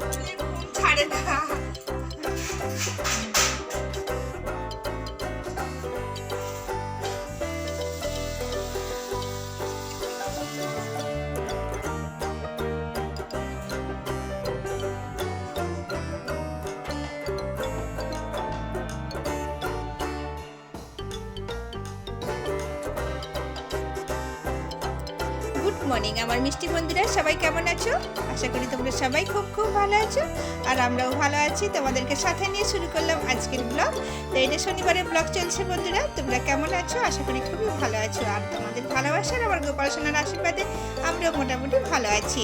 ঘুম ছাড়ে না গুড মর্নিং আমার মিষ্টি বন্ধুরা সবাই কেমন আছো? আশা করি তোমরা সবাই খুব খুব ভালো আছো আর আমরাও ভালো আছি। তোমাদেরকে সাথে নিয়ে শুরু করলাম আজকের ব্লগ তো এটা শনিবারের ব্লগ চলছে বন্ধুরা, তোমরা কেমন আছো? আশা করি খুবই ভালো আছো। আর তোমাদের ভালোবাসার, আমার গোপাল সোনার আশীর্বাদে আমরাও মোটামুটি ভালো আছি।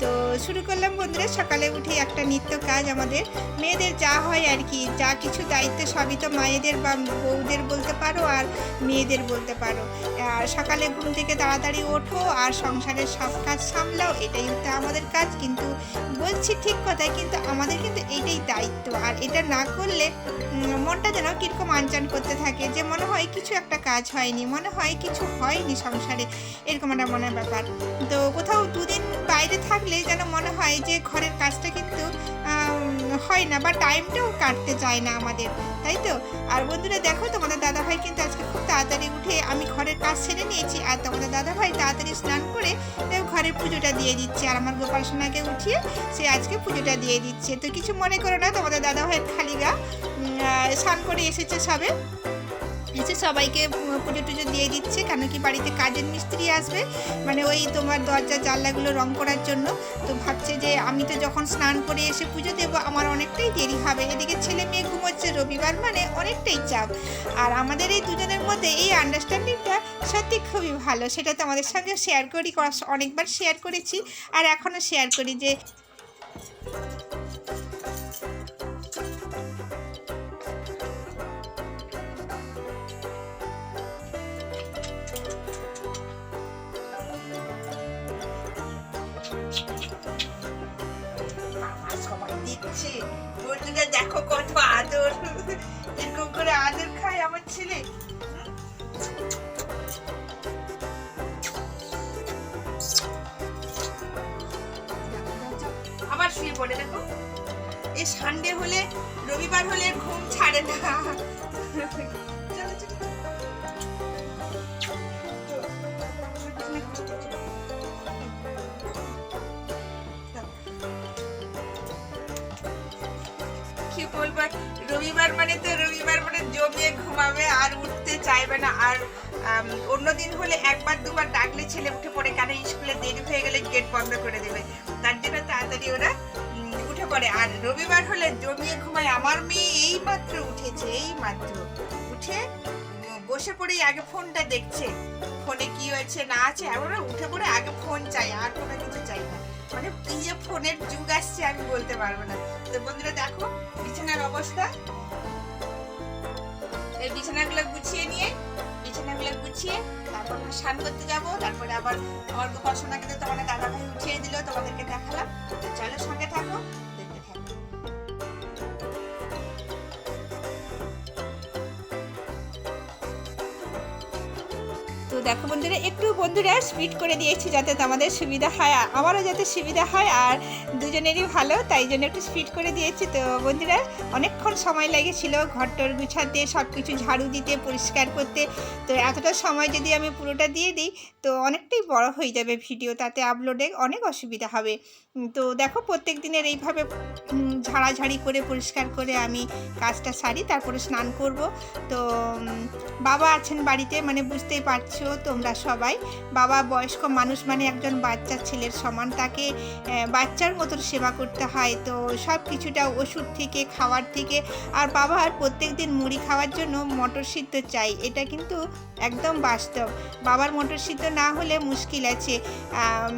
তো শুরু করলাম বন্ধুরা, সকালে উঠে একটা নিত্য কাজ আমাদের। মেয়েদের যা হয় আর কি, যা কিছু দায়িত্ব সবই তো মায়েদের বা বউদের বলতে পারো আর মেয়েদের বলতে পারো। আর সকালে ঘুম থেকে তাড়াতাড়ি ওঠো আর সংসারের সব কাজ সামলাও, এটাই হচ্ছে আমাদের কাজ। কিন্তু বলছি ঠিক কথা কিন্তু আমাদের কিন্তু এইটাই দায়িত্ব। আর এটা না করলে মনটা যেন কীরকম আনচান করতে থাকে, যে মনে হয় কিছু একটা কাজ হয়নি, মনে হয় কিছু হয়নি সংসারে, এরকম একটা মনের ব্যাপার। তো কোথাও দুদিন বাইরে থাকলে যেন মনে হয় যে ঘরের কাজটা কিন্তু হয় না বা টাইমটাও কাটতে চায় না আমাদের, তাই তো? আর বন্ধুরা দেখো, তোমাদের দাদা ভাই কিন্তু আজকে খুব তাড়াতাড়ি উঠে আমি ঘরের কাজ সেরে নিয়েছি, আর তোমাদের দাদাভাই তাড়াতাড়ি স্নান করে ঘরের পুজোটা দিয়ে দিচ্ছে, আর আমার গোপাল সোনাকে উঠিয়ে সে আজকে পুজোটা দিয়ে দিচ্ছে। তো কিছু মনে করো না, তোমাদের দাদাভাইয়ের খালি গা স্নান করে এসেছে সবে। এসে সবাইকে পুজো টুজো দিয়ে দিচ্ছে, কেন কি বাড়িতে কাজের মিস্ত্রি আসবে। মানে ওই তোমার দরজা, জানলাগুলো রং করার জন্য। তো ভাবছে যে আমি তো যখন স্নান করে এসে পুজো দেবো, আমার অনেকটাই দেরি হবে। এদিকে ছেলে মেয়ে ঘুমোচ্ছে, রবিবার মানে অনেকটাই চাপ। আর আমাদের এই দুজনের মধ্যে এই আন্ডারস্ট্যান্ডিংটা সত্যি খুবই ভালো। সেটা তো আমাদের সঙ্গে শেয়ার করি অনেকবার শেয়ার করেছি। আর এখনও শেয়ার করি যে বন্ধুরা দেখো কত আদর এরকম কি বলব, রবিবার মানে তো রবিবার মানে জমিয়ে ঘুমাবে, আর উঠতে চাইবে না। আর অন্যদিন হলে একবার দুবার ডাকলে ছেলে উঠে পড়ে কেন স্কুলে দেরি হয়ে গেলে গেট বন্ধ করে দেবে। তার জন্য তাড়াতাড়ি ওরা উঠে পড়ে। আর রবিবার হলে জমিয়ে ঘুমায়, আমার মেয়ে এই মাত্র উঠেছে এই মাত্র উঠে বসে পড়েই আগে ফোনটা দেখছে। ফোনে কি হয়েছে না আছে আমরা উঠে পড়ে আগে ফোন চাই আর কোনো কিছু চাই না। মানে এই যে ফোনের যুগ আসছে, আমি বলতে পারব না। তো বন্ধুরা দেখো, বিছানার অবস্থা। এই বিছানাগুলো গুছিয়ে নিয়ে, বিছানাগুলো গুছিয়ে তারপর স্নান করতে যাব। তারপরে আবার আমার গোপাল কিন্তু তোমাদের দাদা ভাই উঠিয়ে দিল, তোমাদেরকে দেখালাম। তো চলো সঙ্গে থাকো। দেখো বন্ধুরা, একটু বন্ধুরা স্পিড করে দিয়েছি যাতে তোমাদের সুবিধা হয়, আমারও যাতে সুবিধা হয় আর দুজনেরই ভালো, তাই জন্য একটু স্পিড করে দিয়েছি। তো বন্ধুরা, অনেকক্ষণ সময় লেগেছিল ঘরটর গুছাতে সব কিছু ঝাড়ু দিতে, পরিষ্কার করতে। তো এতটা সময় যদি আমি পুরোটা দিয়ে দিই, তো অনেকটাই বড় হয়ে যাবে ভিডিও তাতে আপলোডে অনেক অসুবিধা হবে। তো দেখো প্রত্যেক দিনের এইভাবে ঝাড়াঝাড়ি করে, পরিষ্কার করে আমি কাজটা সারি, তারপরে স্নান করব। তো বাবা আছেন বাড়িতে মানে বুঝতেই পারছ তোমরা সবাই। বাবা বয়স্ক মানুষ মানে একজন বাচ্চা ছেলের সমান, তাকে বাচ্চার মতো সেবা করতে হয়। তো সব কিছুটা ওষুধ থেকে, খাওয়ার থেকে, আর বাবা আর প্রত্যেক দিন মুড়ি খাওয়ার জন্য মটর সিদ্ধ চাই, এটা কিন্তু একদম বাস্তব। বাবার মটর সিদ্ধ না হলে মুশকিল আছে।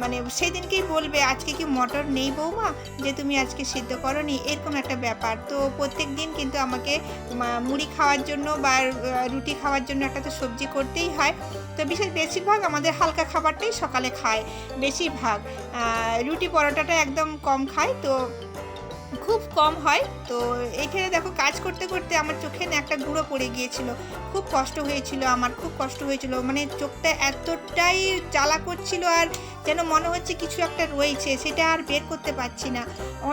মানে সেদিনকেই বলবে, আজকে কি মটর নেই বৌমা? যে তুমি আজকে সিদ্ধ করনি। এরকম একটা ব্যাপার। তো প্রত্যেক দিন কিন্তু আমাকে মুড়ি খাওয়ার জন্য বা রুটি খাওয়ার জন্য একটা তো সবজি করতেই হয়। তো বিশেষ বেশিরভাগ আমাদের হালকা খাবারটাই সকালে খায়, বেশিরভাগ। রুটি পরোটাটা একদম কম খায়, তো খুব কম হয়। তো এখানে দেখো কাজ করতে করতে আমার চোখে না একটা গুঁড়ো পড়ে গিয়েছিল। খুব কষ্ট হয়েছিল, আমার খুব কষ্ট হয়েছিল। মানে চোখটা এতটাই জ্বালা করছিল আর যেন মনে হচ্ছে কিছু একটা রয়েছে, সেটা আর বের করতে পারছি না।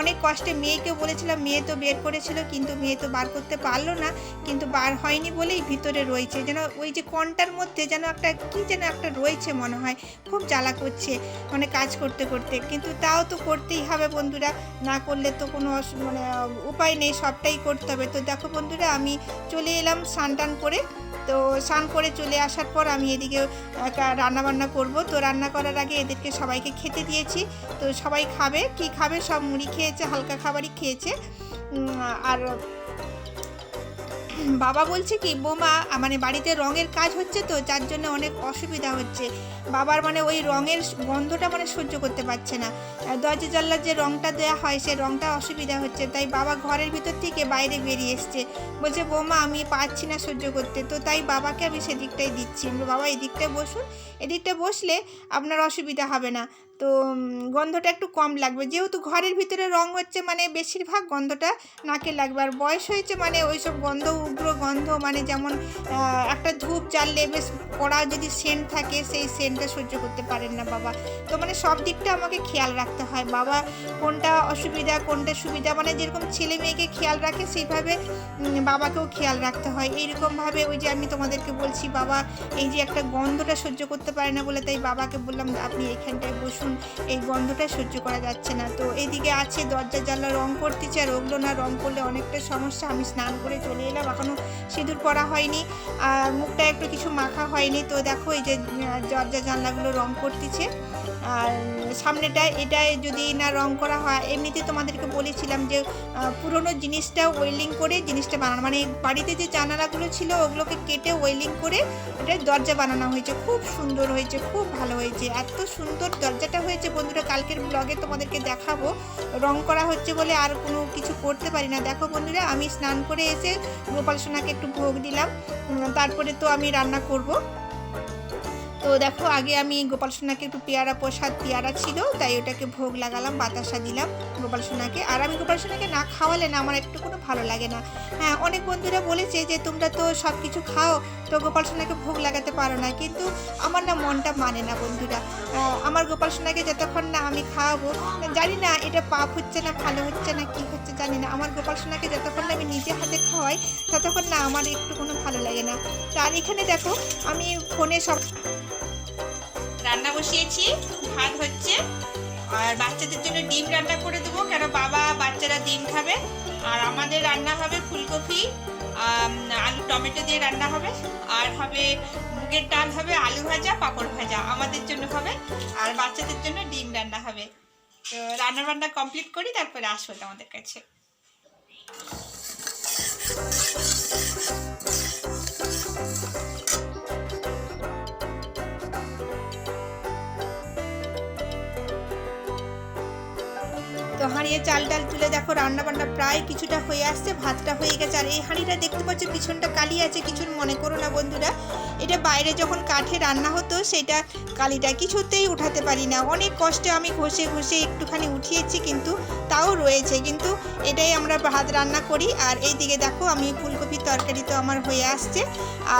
অনেক কষ্টে মেয়েকে বলেছিলাম, মেয়ে তো বের করেছিল, কিন্তু মেয়ে তো বার করতে পারল না, কিন্তু বার হয়নি বলেই ভিতরে রয়েছে। যেন ওই যে কনটার মধ্যে যেন একটা, কি যেন একটা রয়েছে মনে হয়, খুব জ্বালা করছে মানে কাজ করতে করতে। কিন্তু তাও তো করতেই হবে বন্ধুরা, না করলে তো কোনো মানে উপায় নেই, সবটাই করতে হবে। তো দেখো বন্ধুরা, আমি চলে এলাম স্নান টান করে। তো স্নান করে চলে আসার পর আমি এদিকে রান্না বান্না করব। তো রান্না করার আগে এদেরকে সবাইকে খেতে দিয়েছি। তো সবাই খাবে, কি খাবে? সব মুড়ি খেয়েছে, হালকা খাবারই খেয়েছে। আর বাবা বলছে কি, বোমা মানে বাড়িতে রঙের কাজ হচ্ছে তো, যার জন্য অনেক অসুবিধা হচ্ছে। বাবার মানে ওই রঙের গন্ধটা মানে সহ্য করতে পারছে না। দরজা জানলার যে রঙটা দেওয়া হয়, সে রঙটা অসুবিধা হচ্ছে। তাই বাবা ঘরের ভিতর থেকে বাইরে বেরিয়ে এসছে। বলছে, বোমা, আমি পাচ্ছি না সহ্য করতে। তো তাই বাবাকে আমি সেদিকটাই দিচ্ছি। বাবা এদিকটায় বসুন। এদিকটা বসলে আপনার অসুবিধা হবে না। তো গন্ধটা একটু কম লাগবে। যেহেতু ঘরের ভিতরে রং হচ্ছে মানে বেশিরভাগ গন্ধটা নাকে লাগবে। আর বয়স হয়েছে মানে ওইসব গন্ধ, উগ্র গন্ধ মানে যেমন একটা ধূপ জ্বাললে বেশ কড়া যদি সেন্ট থাকে, সেই সেন্টটা সহ্য করতে পারেন না বাবা। তো মানে সব দিকটা আমাকে খেয়াল রাখতে হয়। বাবা কোনটা অসুবিধা, কোনটা সুবিধা মানে যেরকম ছেলে মেয়েকে খেয়াল রাখে, সেইভাবে বাবাকেও খেয়াল রাখতে হয়। এইরকমভাবে ওই যে আমি তোমাদেরকে বলছি, বাবা এই যে একটা গন্ধটা সহ্য করতে পারে না বলে তাই বাবাকে বললাম, আপনি এইখানটায় বসুন। এই গন্ধটা সহ্য করা যাচ্ছে না। তো এদিকে আছে দরজা জানলা রং করতেছে, আর ওগুলো না রং করলে অনেকটা সমস্যা। আমি স্নান করে চলে এলাম এখনও সিঁদুর পরা হয়নি। আর মুখটা একটু কিছু মাখা হয়নি। তো দেখো, এই যে দরজা জানলাগুলো রং করতেছে। আর সামনেটা, এটায় যদি না রং করা হয়, এমনিতে তোমাদেরকে বলেছিলাম যে পুরোনো জিনিসটা ওয়েল্ডিং করে জিনিসটা বানানো মানে বাড়িতে যে জানালাগুলো ছিল, ওগুলোকে কেটে ওয়েল্ডিং করে এটা দরজা বানানো হয়েছে। খুব সুন্দর হয়েছে, খুব ভালো হয়েছে। এত সুন্দর দরজাটা হয়েছে বন্ধুরা, কালকের ব্লগে তোমাদেরকে দেখাবো। রং করা হচ্ছে বলে আর কোনো কিছু করতে পারি না। দেখো বন্ধুরা, আমি স্নান করে এসে গোপাল সোনাকে একটু ভোগ দিলাম। তারপরে তো আমি রান্না করব। তো দেখো, আগে আমি গোপাল সোনাকে একটু পেয়ারা প্রসাদ, পেয়ারা ছিল, তাই ওটাকে ভোগ লাগালাম, বাতাসা দিলাম গোপাল সোনাকে। আর আমি গোপাল সোনাকে না খাওয়ালে না, আমার একটু কোনো ভালো লাগে না। হ্যাঁ অনেক বন্ধুরা বলেছে যে, তোমরা তো সব কিছু খাও, তো গোপাল সোনাকে ভোগ লাগাতে পারো না। কিন্তু আমার না মনটা মানে না বন্ধুরা। আমার গোপাল সোনাকে যতক্ষণ না আমি খাওয়াবো, জানি না এটা পাপ হচ্ছে না, ভালো হচ্ছে না, কি হচ্ছে জানি না। আমার গোপাল সোনাকে যতক্ষণ না আমি নিজে হাতে খাওয়াই, ততক্ষণ না আমার একটু কোনো ভালো লাগে না। তার এখানে দেখো, আমি ফোনে সব রান্না বসিয়েছি। ভাত হচ্ছে। আর বাচ্চাদের জন্য ডিম রান্না করে দেবো, কেন বাবা, বাচ্চারা ডিম খাবে। আর আমাদের রান্না হবে ফুলকপি আলু, টমেটো দিয়ে রান্না হবে। আর হবে মুগের ডাল হবে আলু ভাজা, পাঁপড় ভাজা, আমাদের জন্য হবে। আর বাচ্চাদের জন্য ডিম রান্না হবে। তো রান্না বান্না কমপ্লিট করি, তারপরে আসব তোমাদের কাছে। তো চাল ডাল তুলে দেখো রান্না বান্না প্রায় কিছুটা হয়ে আসছে, ভাতটা হয়ে গেছে। আর এই হাঁড়িটা দেখতে পাচ্ছ, পিছনটা কালি আছে কিছু মনে করো না বন্ধুরা। এটা বাইরে যখন কাঠে রান্না হতো, সেটা কালিটা কিছুতেই উঠাতে পারি না। অনেক কষ্টে আমি ঘষে ঘষে একটুখানি উঠিয়েছি, কিন্তু তাও রয়েছে। কিন্তু এটাই আমরা ভাত রান্না করি। আর এই দিকে দেখো, আমি ফুলকপির তরকারি তো আমার হয়ে আসছে।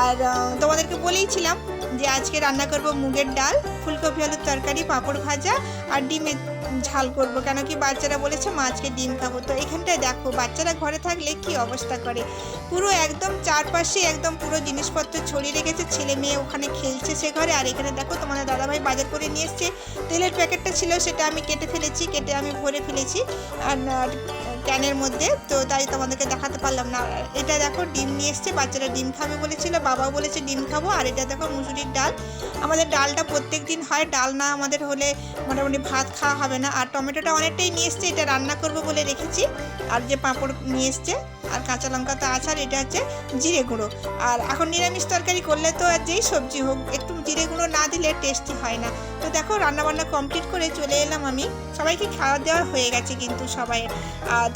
আর তোমাদেরকে বলেইছিলাম যে আজকে রান্না করব মুগের ডাল, ফুলকপি, আলুর তরকারি, পাঁপড় ভাজা আর ডিমের ঝাল করব। কেন কি বাচ্চারা বলেছে, মা, আজকে ডিম খাব। তো এখানটায় দেখো, বাচ্চারা ঘরে থাকলে কি অবস্থা করে? পুরো একদম চারপাশে একদম পুরো জিনিসপত্র ছড়িয়ে রেখেছে। ছেলে মেয়ে ওখানে খেলছে সে ঘরে। আর এখানে দেখো, তোমাদের দাদাভাই বাজার করে নিয়ে এসছে। তেলের প্যাকেটটা ছিল, সেটা আমি কেটে ফেলেছি, কেটে আমি ভরে ফেলেছি। আর ক্যানের মধ্যে। তো তাই তোমাদেরকে দেখাতে পারলাম না। এটা দেখো ডিম নিয়ে এসছে, বাচ্চারা ডিম খাবে বলেছিল, বাবাও বলেছে ডিম খাব। আর এটা দেখো মুসুরির ডাল। আমাদের ডালটা প্রত্যেক দিন হয়, ডাল না আমাদের হলে মোটামুটি ভাত খাওয়া হবে না। আর টমেটোটা অনেকটাই নিয়ে এসছে, এটা রান্না করব বলে রেখেছি। আর যে পাঁপড় নিয়ে এসছে, আর কাঁচা লঙ্কা তো আছে, আর এটা হচ্ছে জিরে গুঁড়ো। আর এখন নিরামিষ তরকারি করলে তো আর যেই সবজি হোক, একটু জিরে গুঁড়ো না দিলে টেস্টি হয় না। তো দেখো রান্না বান্না কমপ্লিট করে চলে এলাম আমি। সবাইকে খাওয়া দাওয়া হয়ে গেছে কিন্তু সবাই।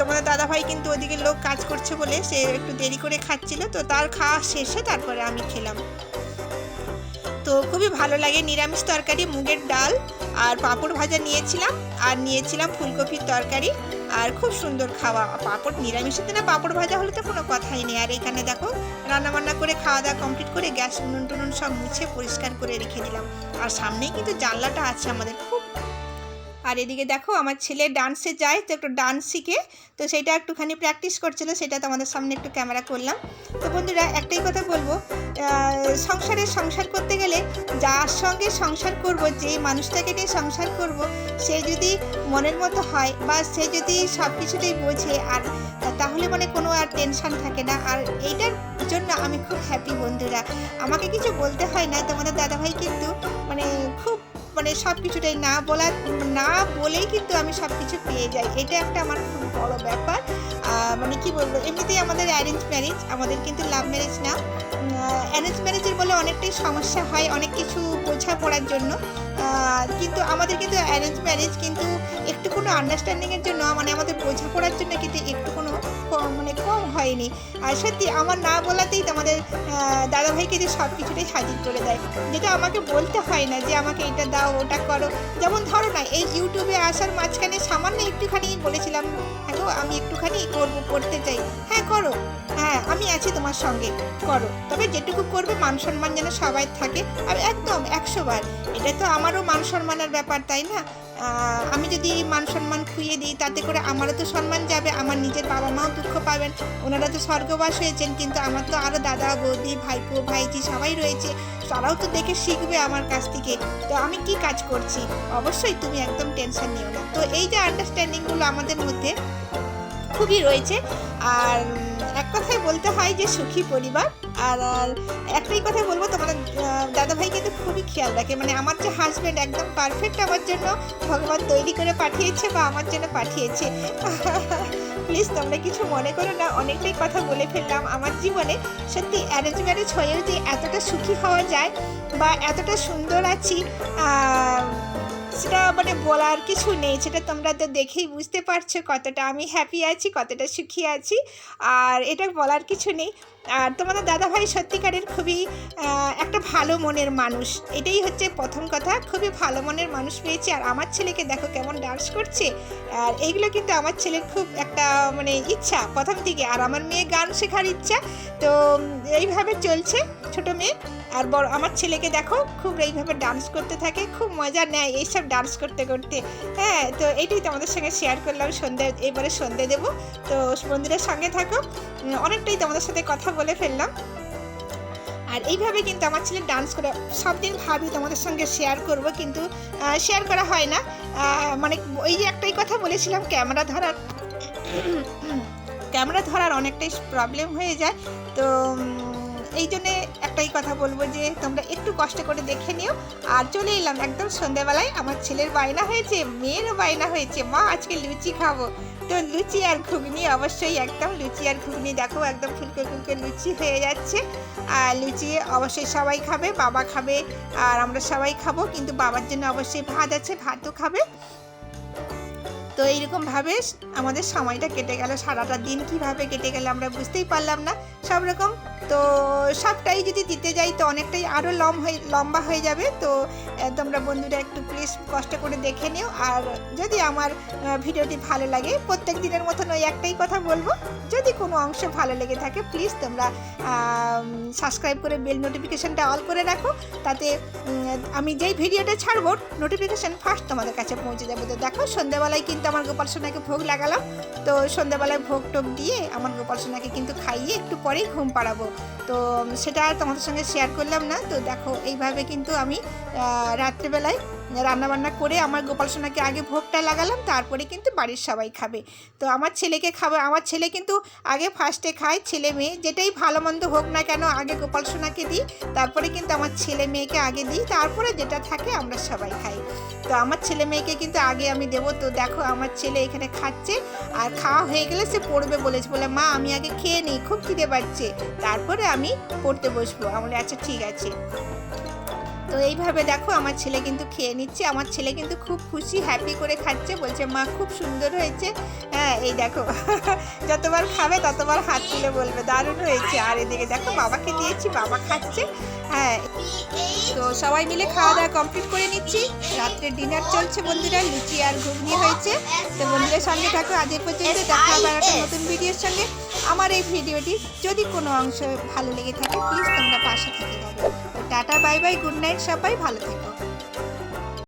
তোমাদের দাদাভাই কিন্তু ওদিকে লোক কাজ করছে বলে সে একটু দেরি করে খাচ্ছিল। তো তার খাওয়া শেষে তারপরে আমি খেলাম। তো খুবই ভালো লাগে নিরামিষ তরকারি, মুগের ডাল আর পাঁপড় ভাজা নিয়েছিলাম আর নিয়েছিলাম ফুলকপির তরকারি আর খুব সুন্দর খাওয়া। পাঁপড় নিরামিষের না পাঁপড় ভাজা হলে তো কোনো কথাই নেই। আর এখানে দেখো রান্নাবান্না করে খাওয়া দাওয়া কমপ্লিট করে গ্যাস নুন টুনুন সব মুছে পরিষ্কার করে রেখে দিলাম। আর সামনেই কিন্তু জানলাটা আছে আমাদের। আর এদিকে দেখো, আমার ছেলে ডান্সে যায়, তো একটু ডান্স শিখে, তো সেটা একটুখানি প্র্যাকটিস করছিল, সেটা তোমাদের সামনে একটু ক্যামেরা করলাম। তো বন্ধুরা, একটাই কথা বলব সংসারে সংসার করতে গেলে যার সঙ্গে সংসার করব যে মানুষটাকে নিয়ে সংসার করব, সে যদি মনের মতো হয় বা সে যদি সব কিছুতেই বোঝে, আর তাহলে মানে কোনো আর টেনশন থাকে না। আর এইটার জন্য আমি খুব হ্যাপি বন্ধুরা। আমাকে কিছু বলতে হয় না, তোমাদের দাদাভাই কিন্তু মানে খুব মানে সব কিছুটাই না বলা, না বলেই কিন্তু আমি সব কিছু পেয়ে যাই। এটা একটা আমার খুব বড় ব্যাপার। মানে কি বলব, এমনিতেই আমাদের অ্যারেঞ্জ ম্যারেজ আমাদের কিন্তু লাভ ম্যারেজ না। অ্যারেঞ্জ ম্যারেজের বলে অনেকটাই সমস্যা হয়, অনেক কিছু বোঝা পড়ার জন্য কিন্তু আমাদের কিন্তু অ্যারেঞ্জ ম্যারেজ কিন্তু একটু কোনো আন্ডারস্ট্যান্ডিংয়ের জন্য মানে আমাদের বোঝাপড়ার জন্য কিন্তু একটু কোনো মানে কম হয়নি। আর সত্যি আমার না বলাতেই তোমাদের দাদাভাই কিন্তু সব কিছুটাই হাজির করে দেয়। যেটা আমাকে বলতে হয় না যে আমাকে এটা দাও, ওটা করো। যেমন ধরো না, এই ইউটিউবে আসার মাঝখানে সামান্য একটুখানি বলেছিলাম হ্যাঁ আমি একটুখানি করব, করতে চাই। হ্যাঁ করো। হ্যাঁ আমি আছি তোমার সঙ্গে, করো। তবে যেটুকু করবে, মান সম্মান যেন সবাই থাকে। আর একদম, একশো বার। এটা তো আমারও মান সম্মানের ব্যাপার, তাই না? আমি যদি মান সম্মান খুইয়ে দিই, তাতে করে আমারও তো সম্মান যাবে, আমার নিজের বাবা মাও দুঃখ পাবেন। ওনারা তো স্বর্গবাস হয়েছেন, কিন্তু আমার তো আরও দাদা, বৌদি, ভাইপো, ভাইজি সবাই রয়েছে। তারাও তো দেখে শিখবে আমার কাছ থেকে। তো আমি কি কাজ করছি? অবশ্যই তুমি একদম টেনশন নিও না। তো এই যে আন্ডারস্ট্যান্ডিংগুলো আমাদের মধ্যে খুবই রয়েছে, আর এক কথায় বলতে হয় যে সুখী পরিবার। আর একটাই কথা বলব তোমাদের আহ, দাদাভাই কিন্তু খুবই খেয়াল রাখে। মানে আমার যে হাজব্যান্ড একদম পারফেক্ট আমার জন্য ভগবান তৈরি করে পাঠিয়েছে বা আমার জন্য পাঠিয়েছে। প্লিজ তোমরা কিছু মনে করো না অনেকটাই কথা বলে ফেললাম। আমার জীবনে সত্যি অ্যারেঞ্জ ম্যারেজ হয়েও যে এতটা সুখী হওয়া যায় বা এতটা সুন্দর আছি সেটা মানে বলার কিছু নেই, সেটা তোমরা তো দেখেই বুঝতে পারছ কতটা আমি হ্যাপি আছি, কতটা সুখী আছি, আর এটা বলার কিছু নেই। আর তোমাদের দাদাভাই সত্যিকারের খুবই একটা ভালো মনের মানুষ, এটাই হচ্ছে প্রথম কথা, খুবই ভালো মনের মানুষ পেয়েছি, আর আমার ছেলেকে দেখো কেমন ডান্স করছে, আর এইগুলো কিন্তু আমার ছেলের খুব একটা মানে ইচ্ছা প্রথম থেকে আর আমার মেয়ে গান শেখার ইচ্ছা, তো এইভাবে চলছে, ছোট মেয়ে। আর বড় আমার ছেলেকে দেখো, খুব এইভাবে ডান্স করতে থাকে, খুব মজা নেয় এইসব ডান্স করতে করতে। হ্যাঁ তো এইটাই তোমাদের সঙ্গে শেয়ার করলাম, সন্ধ্যে, এবারে সন্ধ্যে দেবো। তো বন্ধুদের সঙ্গে থাকো অনেকটাই তোমাদের সাথে কথা বলে ফেললাম। আর এইভাবে কিন্তু আমার ছেলে ডান্স করে সব দিন ভাবি তোমাদের সঙ্গে শেয়ার করব, কিন্তু শেয়ার করা হয় না। মানে ওই যে একটাই কথা বলেছিলাম ক্যামেরা ধরার ক্যামেরা ধরার অনেকটাই প্রবলেম হয়ে যায়। তো এই জন্যে একটাই কথা বলব যে, তোমরা একটু কষ্ট করে দেখে নিও। আর চলে এলাম একদম সন্ধ্যেবেলায়। আমার ছেলের বায়না হয়েছে, মেয়েরও বায়না হয়েছে। মা, আজকে লুচি খাব। তো লুচি আর ঘুগনি, অবশ্যই একদম লুচি আর ঘুগনি। দেখো একদম ফুলকে ফুলকে লুচি হয়ে যাচ্ছে। আর লুচি অবশ্যই সবাই খাবে, বাবা খাবে, আর আমরা সবাই খাব। কিন্তু বাবার জন্য অবশ্যই ভাত আছে, ভাতও খাবে। তো এইরকমভাবে আমাদের সময়টা কেটে গেল, সারাটা দিন কীভাবে কেটে গেল আমরা বুঝতেই পারলাম না, সব রকম। তো সবটাই যদি দিতে যাই তো অনেকটাই আরও লম হয়ে, লম্বা হয়ে যাবে। তো তোমরা বন্ধুরা একটু প্লিজ কষ্ট করে দেখে নিও। আর যদি আমার ভিডিওটি ভালো লাগে, প্রত্যেক দিনের মতন ওই একটাই কথা বলব। যদি কোনো অংশ ভালো লেগে থাকে প্লিজ তোমরা সাবস্ক্রাইব করে বেল নোটিফিকেশনটা অল করে রাখো। তাতে আমি যেই ভিডিওটা ছাড়বো নোটিফিকেশন ফার্স্ট তোমাদের কাছে পৌঁছে যাবে। তো দেখো, সন্ধ্যাবেলায় কিন্তু আমার গোপাল সোনাকে ভোগ লাগালাম। তো সন্ধ্যাবেলায় ভোগ টোগ দিয়ে আমার গোপাল সোনাকে কিন্তু খাইয়ে একটু পরেই ঘুম পাড়াবো। তো সেটা আর তোমাদের সঙ্গে শেয়ার করলাম না। তো দেখো, এইভাবে কিন্তু আমি রাত্রেবেলায় রান্নাবান্না করে আমার গোপাল সোনাকে আগে ভোগটা লাগালাম, তারপরে কিন্তু বাড়ির সবাই খাবে। তো আমার ছেলেকে খাবে, আমার ছেলে কিন্তু আগে ফার্স্টে খায়, ছেলে মেয়ে, যেটাই ভালো মন্দ হোক না কেন আগে গোপাল সোনাকে দিই, তারপরে কিন্তু আমার ছেলে মেয়েকে আগে দিই, তারপরে যেটা থাকে আমরা সবাই খাই। তো আমার ছেলে মেয়েকে কিন্তু আগে আমি দেবো। তো দেখো আমার ছেলে এখানে খাচ্ছে আর খাওয়া হয়ে গেলে সে পড়বে বলেছে। বলে, মা, আমি আগে খেয়ে নিই, খুব খিদে পাচ্ছে। তারপরে আমি পড়তে বসবো। আমার আচ্ছা ঠিক আছে। তো এইভাবে দেখো আমার ছেলে কিন্তু খেয়ে নিচ্ছে, আমার ছেলে কিন্তু খুব খুশি হ্যাপি করে খাচ্ছে, বলছে, মা, খুব সুন্দর হয়েছে। হ্যাঁ এই দেখো, যতবার খাবে ততবার হাত তুলে বলবে, দারুণ হয়েছে। আর এদিকে দেখো, বাবাকে দিয়েছি, বাবা খাচ্ছে হ্যাঁ। তো সবাই মিলে খাওয়া দাওয়া কমপ্লিট করে নিচ্ছি। রাত্রে ডিনার চলছে বন্ধুরা, লুচি আর ঘুগনি হয়েছে। তো বন্ধুদের সঙ্গে থাকো আজের পর্যন্ত, দেখা আবার একটা নতুন ভিডিওর সঙ্গে। আমার এই ভিডিওটি যদি কোনো অংশ ভালো লেগে থাকে প্লিজ তোমরা পাশে থেকে যাবে। Tata bye bye good night সবাই ভালো থেকো।